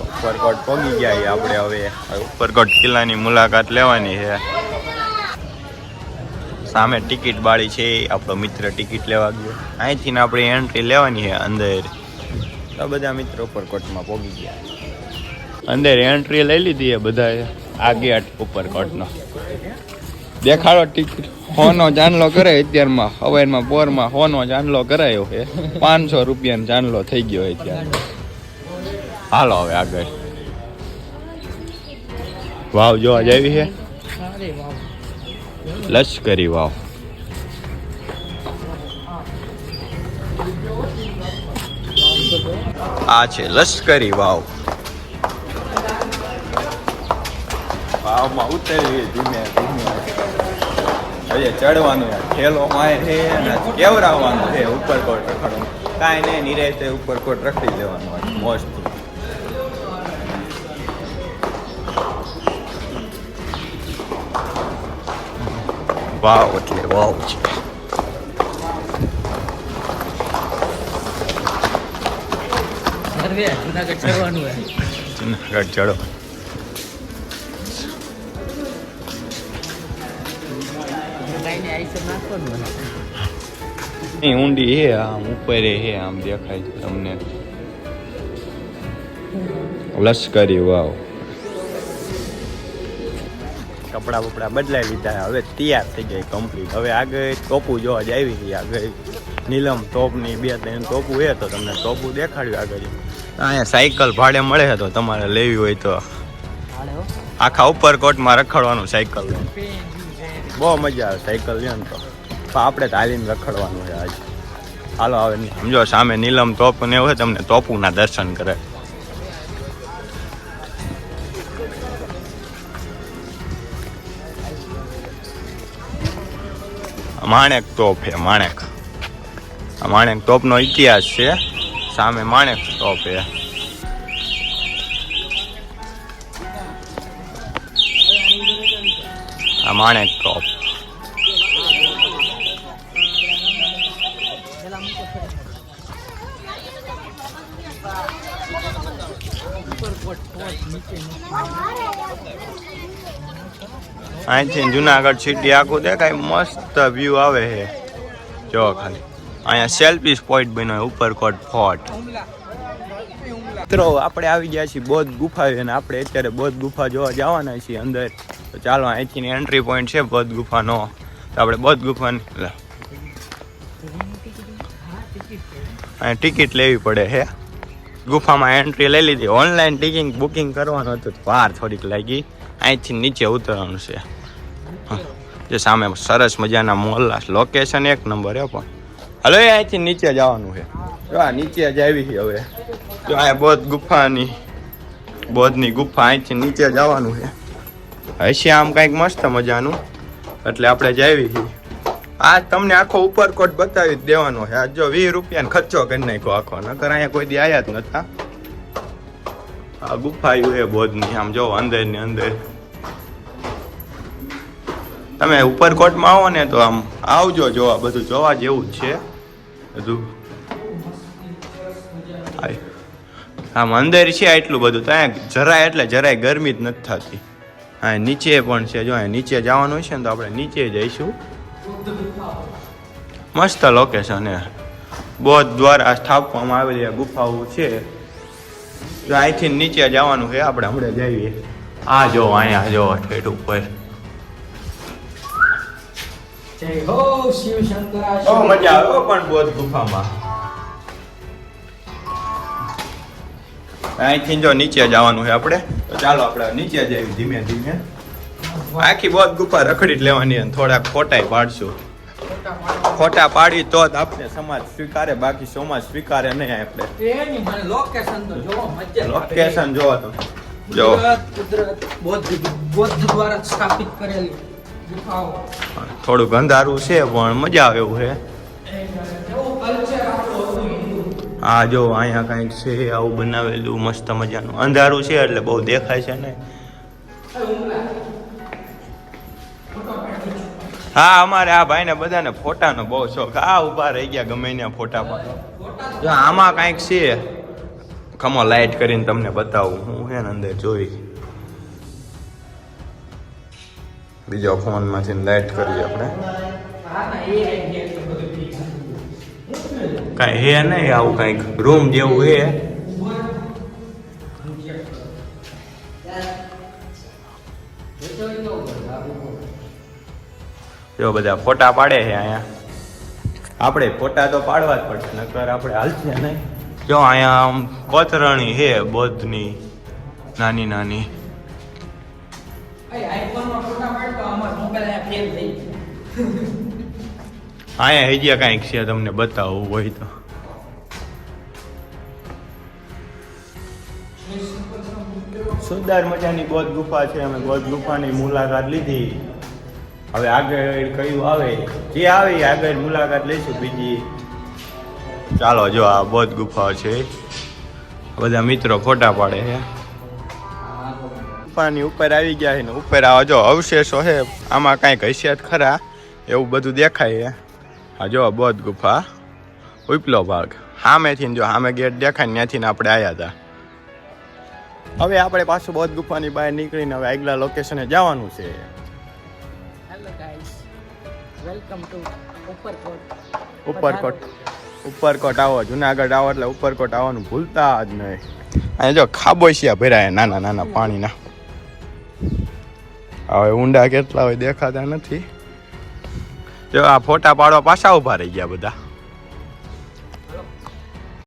ઉપરકોટ પહોંચી ગયા આપણે હવે. ઉપરકોટ કિલ્લાની મુલાકાત લેવાની છે. સામે ટિકિટ બાળી છે. આપણો મિત્ર ટિકિટ લેવા ગયો. અહીંથી આપણે એન્ટ્રી લેવાની છે અંદર. તો બધા મિત્રો ઉપરકોટમાં પહોંચી ગયા. અંદર એન્ટ્રી લઈ લીધી છે બધાએ. આ ગેટ ઉપરકોટનો દેખાડો ટિકિટ. હોનો જાનલો કરે અત્યારમાં. હવાઈમાં બોરમાં હોનો જાનલો કરાયો છે. પાંચસો રૂપિયાનો જાનલો થઈ ગયો અત્યારે. હાલો હવે આગળ. વાવ જોવા જેવી છે. લશ્કરી વાવ. આ છે લશ્કરી વાવ. વાવમાં ઉતરીએ ધીમે ધીમે. હવે ચડવાનું ઠેલો માય છે અને કેવરાવાનું છે ઉપરકોટ રખડવાનું. કાંઈ નહીં નિરાય ઉપર કોટ રખડી લેવાનું હોય વાવ એટલે વાવ છે જુનાગઢ ચડવાનું ઊંડી હે આમ ઉપર હે આમ દેખાય છે તમને. લશ્કરી વાવ. કપડા બપડા બદલાઈ લીધા. હવે તૈયાર થઈ ગઈ કમ્પ્લીટ હવે આગળ ટોપુ જોવા જ આવી ગઈ આગળ નીલમ ટોપની બે ત્રણ ટોપુ એ તો તમને ટોપુ દેખાડ્યું આગળ. અહીંયા સાયકલ ભાડે મળે છે તો તમારે લેવી હોય તો. આખા ઉપર કોટમાં રખડવાનું સાયકલ. બહુ મજા આવે સાયકલ લે તો. આપણે તાલીમ રખડવાનું છે આજ. હાલો હવે સમજો સામે નીલમ તોપ ને એવું હોય તમને તોપુના દર્શન કરે. માણેક તોપ છે માણેક. આ માણેક તોપનો ઇતિહાસ છે. સામે માણેક તોપ છે આ માણેક તોપ. અહીંથી જુનાગઢ સિટી આખું દેખાય, મસ્ત વ્યૂ આવે છે. જો ખાલી, અહીંયા સેલ્ફી સ્પોટ બન્યો ઉપરકોટ ફોર્ટ મિત્રો, આપણે આવી ગયા છીએ બૌદ્ધ ગુફા અને આપણે અત્યારે બૌદ્ધ ગુફા જોવા જવાના છીએ અંદર. તો ચાલો અહીંથી એન્ટ્રી પોઈન્ટ છે બૌદ્ધ ગુફાનો. તો આપણે બૌદ્ધ ગુફાની. અહીંયા ટિકિટ લેવી પડે છે. ગુફામાં એન્ટ્રી લઈ લીધી. ઓનલાઈન ટિકિંગ બુકિંગ કરવાનું હતું. વાર થોડીક લાગી. અહીંથી નીચે ઉતરવાનું છે. જે સામે સરસ મજાના મોહલ્લા લોકેશન એક નંબર હે પણ. હલો, એ અહીંથી નીચે જવાનું છે. જો આ નીચે જ આવી છે હવે. જો આ બોધ ગુફાની બોધની ગુફા અહીંથી નીચે જવાનું છે. હશે આમ કંઈક મસ્ત મજાનું. એટલે આપણે જ આવી છીએ. આ તમને આખો ઉપરકોટ બતાવી જ દેવાનો છે. આ જો વીસ રૂપિયાનો ખર્ચો કરી નાખ્યો આખો. નકર અહીંયા કોઈ દી આયા જ નતા. આ એ બૌદ્ધની આમ જો અંદર ને અંદર. તમે ઉપરકોટમાં આવો ને તો આમ આવજો જોવા. બધું જોવા જેવું જ છે. બધું. આમ અંદર છે એટલું બધું. ત્યાં જરાય એટલે જરાય ગરમી જ નથી થતી. હા નીચે પણ છે. જો નીચે જવાનું છે ને તો આપણે નીચે જઈશું. મસ્ત લોકેશન હે બૌદ્ધ દ્વારા સ્થાપવામાં આવેલી ગુફાઓ છે. જો અહીંથી નીચે જવાનું છે આપણે હમણાં જઈએ. આ જો અહીંયા જો ઠેઠ ઉપર. મજા આવે પણ બૌદ્ધ ગુફામાં. અહીંથી જો નીચે જવાનું છે આપણે તો ચાલો આપણે નીચે જઈએ ધીમે ધીમે. આખી બૌદ્ધ ગુફા રખડી જ લેવાની અને થોડાક ફોટાય પાડશું. ફોટા પાડી તો જ આપણે સમાજ સ્વીકારે બાકી સમાજ સ્વીકારે નહીં આપણે. લોકેશન તો જોવો લોકેશન જોવો તમે જો બૌદ્ધ દ્વારા સ્થાપિત કરેલી ગુફાઓ. થોડુંક અંધારું છે પણ મજા આવે એવું છે. આ જો અહીંયા કંઈક છે આવું બનાવેલું મસ્ત મજાનું. અંધારું છે એટલે બહુ દેખાય છે ને. હા, અમારે આ ભાઈને બધાને ફોટાનો બહુ શોખ. આ ઊભા રહી ગયા ગમે ત્યાં ફોટા પણ જો આમાં કાંઈક છે. ખમો લાઇટ કરીને તમને બતાવું. હું હે ને અંદર જોઈ. બીજો ફોનમાંથી લાઇટ કરીએ આપણે. કાંઈ હે નહીં આવું કાંઈક. રૂમ જેવું હે. જો બધા ફોટા પાડે છે અહીંયા. આપણે ફોટા તો પાડવા જ પડશે નકર આપણે હાલશે નહીં. જો અહીંયા આમ કોતરણી છે બૌદ્ધની નાની નાની. અહીંયા હજી કાંઈક છે તમને બતાવવું હોય તો. સુંદર મજાની ગોદ ગુફા છે અમે ગોદ ગુફાની મુલાકાત લીધી. હવે આગળ કયું આવે? જે આવે આગળ મુલાકાત લઈશું બીજી. ચાલો, જો આ બૌદ્ધ ગુફા છે. બધા મિત્રો ફોટા પાડે છે. ગુફાની ઉપર આવી ગયા છે ને ઉપર આવા જો અવશેષો છે. આમાં કાંઈક હૈસિયત ખરા, એવું બધું દેખાય છે. આ જો બૌદ્ધ ગુફા, ઉપલો ભાગ. સામેથી જો સામે ગેટ દેખાય ત્યાંથી આપણે આવ્યા હતા. હવે આપણે પાછું બૌદ્ધ ગુફાની બહાર નીકળીને હવે આગલા લોકેશને જવાનું છે. Welcome to Uparkot. Uparkot. Uparkot આવો જુનાગઢ આવો એટલે ઉપરકોટ આવવાનું ભૂલતા જ નહીં. અને જો ખાબોશિયા ભરાય નાના નાના પાણીના. હવે ઊંડા કેટલા હોય દેખાતા નથી. જો આ ફોટા પાડવા પાછા ઊભા રહી ગયા બધા.